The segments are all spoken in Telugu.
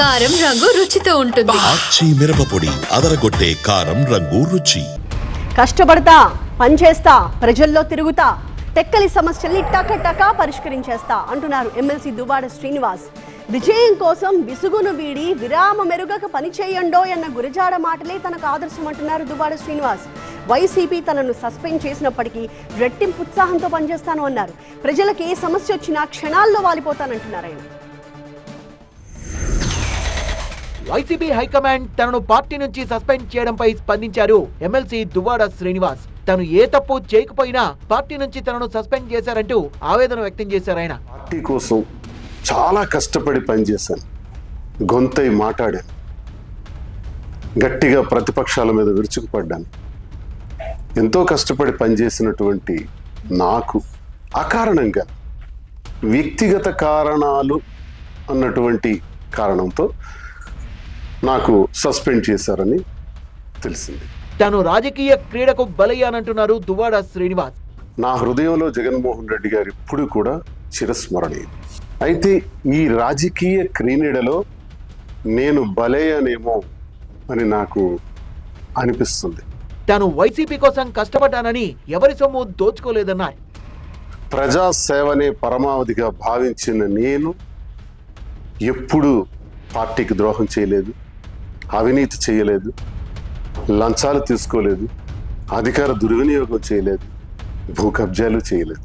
కారం రంగు రుచితో ఉంటుంది. ఆచి మిరపపొడి అదరగొట్టే కారం రంగు రుచి. కష్టపడతా పనిచేస్తా ప్రజల్లో తిరుగుతా టెక్కలి సమస్యల్ని టక టక పరిష్కరించేస్తా అంటున్నారు ఎమ్మెల్సీ దుబాడ శ్రీనివాస్. విజయం కోసం విసుగును వీడి విరామ మెరుగక పనిచేయండో అన్న గురజాడ మాటలే తనకు ఆదర్శం అంటున్నారు దుబాడ శ్రీనివాస్. వైసీపీ తనను సస్పెండ్ చేసినప్పటికీ రెట్టింపు ఉత్సాహంతో పనిచేస్తాను అన్నారు. ప్రజలకు ఏ సమస్య వచ్చినా క్షణాల్లో వాలిపోతానంటున్నారు ఆయన. వైసీపీ హైకమాండ్ తనను పార్టీ నుంచి సస్పెండ్ చేయడంపై స్పందించారు ఎమ్మెల్సీ దువ్వాడ శ్రీనివాస్. తను ఏ తప్పు చేయకపోయినా పార్టీ నుంచి తనను సస్పెండ్ చేశారంటూ ఆవేదన వ్యక్తం చేశారు ఆయన. పార్టీ కోసం చాలా కష్టపడి పనిచేశాను. గొంతై మాట్లాడాను. గట్టిగా ప్రతిపక్షాల మీద విరుచుకుపడ్డాను. ఎంతో కష్టపడి పనిచేసినటువంటి నాకు అకారణంగా వ్యక్తిగత కారణాలు అన్నటువంటి కారణంతో నాకు సస్పెండ్ చేశారని తెలిసింది. తాను రాజకీయ క్రీడకు బలయ్యానంటున్నారు దువ్వాడ శ్రీనివాస్. నా హృదయంలో జగన్మోహన్ రెడ్డి గారు ఇప్పుడు కూడా చిరస్మరణీయం అయితే ఈ రాజకీయ క్రీడలో నేను బలయ్యానేమో అని నాకు అనిపిస్తుంది. తాను వైసీపీ కోసం కష్టపడ్డానని ఎవరి సొమ్ము దోచుకోలేదన్నారు. ప్రజాసేవనే పరమావధిగా భావించిన నేను ఎప్పుడూ పార్టీకి ద్రోహం చేయలేదు. అవినీతి చేయలేదు లంచాలు తీసుకోలేదు అధికార దుర్వినియోగం చేయలేదు భూ కబ్జాలు చేయలేదు.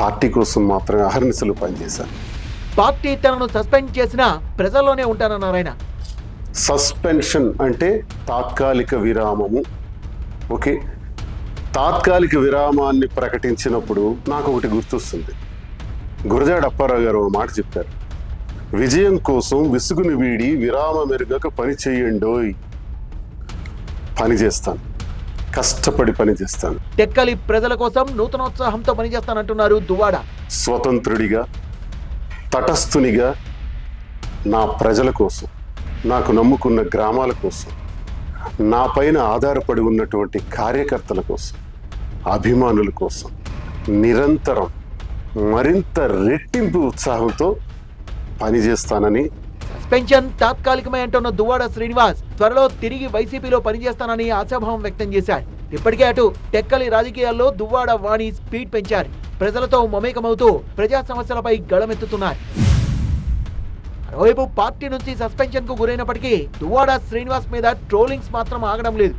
పార్టీ కోసం మాత్రమే అహర్నిశలు పనిచేశాను పార్టీ తనను సస్పెండ్ చేసినా ప్రజల్లోనే ఉంటానన్నారు ఆయన సస్పెన్షన్ అంటే తాత్కాలిక విరామము. ఓకే? తాత్కాలిక విరామాన్ని ప్రకటించినప్పుడు నాకు ఒకటి గుర్తొస్తుంది. గురజాడ అప్పారావు గారు ఒక మాట చెప్పారు. విజయం కోసం విసుగుని వీడి విరామ మెరుగక పని చేయండోయ్. పని చేస్తాను. కష్టపడి పని చేస్తాను. టెక్కలి ప్రజల కోసం నూతనోత్సాహంతో పనిచేస్తానంటున్నారు దువ్వాడ. స్వతంత్రుడిగా తటస్థునిగా నా ప్రజల కోసం నాకు నమ్ముకున్న గ్రామాల కోసం నా పైన ఆధారపడి ఉన్నటువంటి కార్యకర్తల కోసం అభిమానుల కోసం నిరంతరం మరింత రెట్టింపు ఉత్సాహంతో పనిచేస్తానని. పెన్షన్ తాత్కాలికమే అంటున్న దువ్వాడ శ్రీనివాస్ త్వరలో తిరిగి వైసీపీలో పనిచేస్తానని ఆశాభావం వ్యక్తం చేశారు. ఇప్పటికే అటు టెక్కలి రాజకీయాల్లో దువ్వాడ వాణి స్పీడ్ పెంచారు. ప్రజలతో మమేకమవుతూ ప్రజా సమస్యలపై గళమెత్తుతున్నారు. మరోవైపు పార్టీ నుంచి సస్పెన్షన్కు గురైనప్పటికీ దువ్వాడ శ్రీనివాస్ మీద ట్రోలింగ్స్ మాత్రం ఆగడం లేదు.